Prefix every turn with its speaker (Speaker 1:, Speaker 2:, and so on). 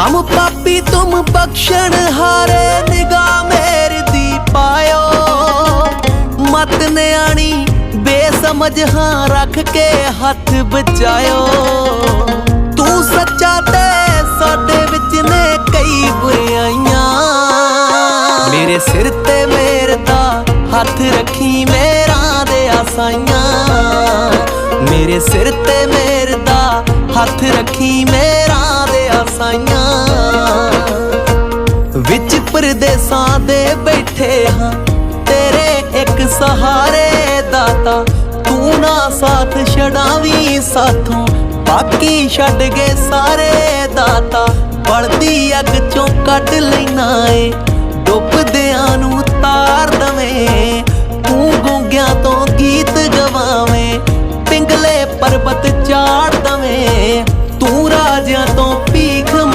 Speaker 1: ਹਮ ਪਾਪੀ ਤੁਮ ਬਖਸ਼ਣ ਹਾਰੇ ਨਿਗਾਹ ਮੇਰ ਦੀ ਪਾਇਓ ਮਤ ਨਿਆਣੀ ਬੇਸਮਝ ਹਾਂ ਰੱਖ ਕੇ ਹੱਥ ਬਚਾਇਓ ਤੂੰ ਸੱਚਾ ਤੇ ਸਾਡੇ ਵਿੱਚ ਨੇ ਕਈ ਬੁਰਾਈਆਂ ਮੇਰੇ ਸਿਰ ਤੇ ਮੇਰ ਦਾ ਹੱਥ ਰੱਖੀ ਮੇਰਾ ਦੇ ਆਸਾਈਆਂ ਮੇਰੇ ਸਿਰ ਤੇ ਮੇਰ ਦਾ ਹੱਥ ਰੱਖੀ ਮੇਰਾ ਦੇ ਆਸਾਈਆਂ ਵਿੱਚ ਪਰਦੇਸਾਂ ਦੇ ਬੈਠੇ ਹਾਂ। ਤੇਰੇ ਇੱਕ ਸਹਾਰੇ ਦਾਤਾ ਤੂੰ ਨਾ ਸਾਥ ਛਡਾਵੀਂ ਸਾਥੋਂ। ਬਾਕੀ ਛੱਡ ਗਏ ਸਾਰੇ ਦਾਤਾ। ਬਲਦੀ ਅੱਗ ਚੋਂ ਕੱਢ ਲੈਣਾ ਏ। ਡੁੱਬਦੇ